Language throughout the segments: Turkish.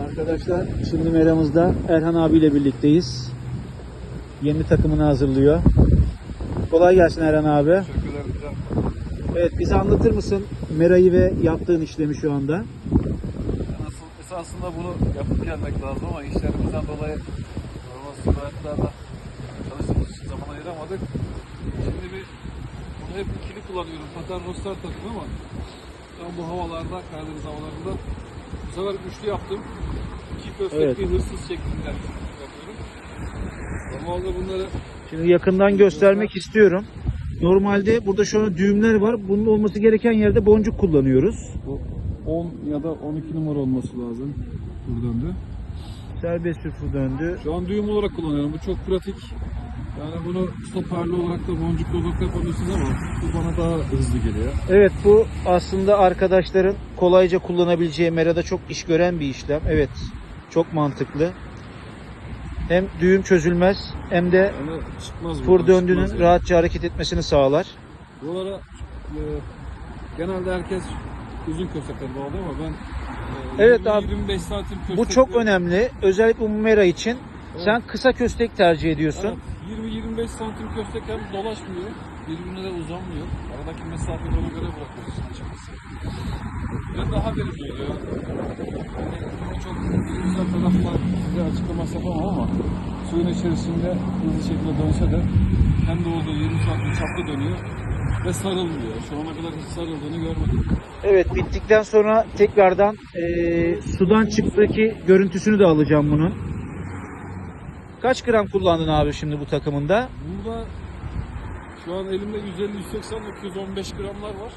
Arkadaşlar şimdi meramızda Erhan abiyle birlikteyiz. Yeni takımını hazırlıyor. Kolay gelsin Erhan abi. Teşekkürler hocam. Evet bize anlatır mısın Mera'yı ve yaptığın işlemi şu anda? Asıl, esasında bunu yapıp gelmek lazım ama işlerimizden dolayı normal sınavlarda çalıştığımız için zaman ayıramadık. Şimdi bir bunu hep ikili kullanıyorum. Tatar Rostar takımı ama tam bu havalarda, Karadeniz havalarında bu sefer üçlü yaptım. İki köftek Evet. bir hırsız şeklinde yapıyorum. Normalde bunları Şimdi yakından göstermek istiyorum. Normalde burada şu an düğümler var. Bunun olması gereken yerde boncuk kullanıyoruz. bu 10 ya da 12 numara olması lazım. Buradan da. Serbest sürfü döndü. Şu an düğüm olarak kullanıyorum. Bu çok pratik. Yani bunu stoperli olarak da boncuklu olarak da yapabilirsiniz ama bu bana daha hızlı geliyor. Evet bu aslında arkadaşların kolayca kullanabileceği Mera'da çok iş gören bir işlem. Evet çok mantıklı. Hem düğüm çözülmez hem de Yani çıkmaz fır buradan, döndüğünün çıkmaz yani. rahatça hareket etmesini sağlar. Buralara e, genelde herkes uzun köstekler bağlıyor ama ben e, Evet 20, abi. 25 santim köstekler... Bu çok önemli. Özellikle bu Mera için. Sen kısa köstek tercih ediyorsun. Evet, 20-25 santim köstek hem dolaşmıyor, birbirine de uzanmıyor. Aradaki mesafeyi ona göre bırakıyorsun açıkçası. Ve daha verimli oluyor. Yani çok güzel taraflar size açıklaması yapamam ama suyun içerisinde hızlı şekilde dönse de hem de olduğu 20 santim çapta dönüyor ve sarılmıyor. Şu ana kadar hiç sarıldığını görmedim. Evet bittikten sonra tekrardan eee, sudan çıktaki görüntüsünü de alacağım bunun. Kaç gram kullandın abi şimdi bu takımında? Burada şu an elimde 150, 180, 215 gramlar var.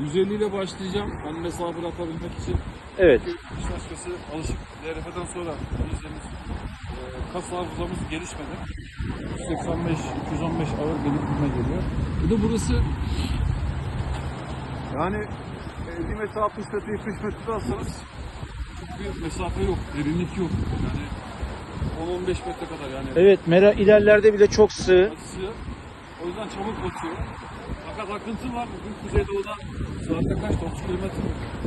150 ile başlayacağım. Hani mesafe atabilmek için. Evet. Çünkü başkası alışık DRF'den sonra bizlerimiz e, kas hafızamız gelişmedi. 185, 215 ağır gelip gitme geliyor. Bir de burası yani 50 metre, 60 metre, 70 metre alsanız çok bir mesafe yok, derinlik yok. Yani 10-15 metre kadar yani. Evet Mera ilerlerde bile çok sığ. Açısı. O yüzden çabuk batıyor. Fakat akıntı var. Bugün Kuzeydoğu'dan saatte kaçtı? 30 kilometre.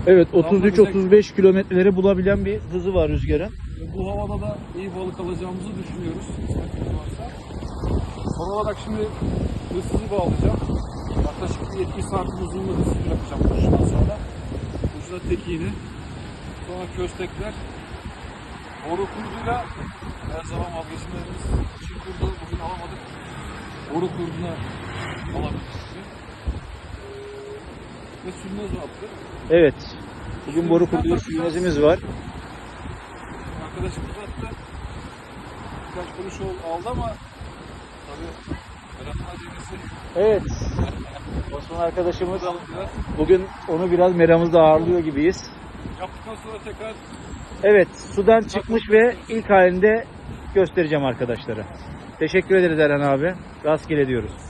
Evet 33-35 kilometreleri bulabilen bir hızı var rüzgarın. Ve Bu havada da iyi balık alacağımızı düşünüyoruz. Son olarak şimdi hırsızı bağlayacağım. Yaklaşık bir 70 santim uzunluğunda hırsız bırakacağım kuşundan sonra. Kuşuna tek iğne. Sonra köstekler. Boru kurduyla her zaman vazgeçmediğimiz çift kurdu bugün alamadık. Boru kurduna alabildik bugün. Ve sürmez attı. Evet. Bugün boru kurduğu sürmezimiz var. Arkadaşımız attı. Birkaç kuruş aldı ama tabii Evet. Osman arkadaşımız bugün onu biraz meramızda ağırlıyor gibiyiz. yaptıktan sonra tekrar Evet sudan çıkmış ve ilk halinde göstereceğim arkadaşlara. Teşekkür ederiz Erhan abi. Rastgele diyoruz.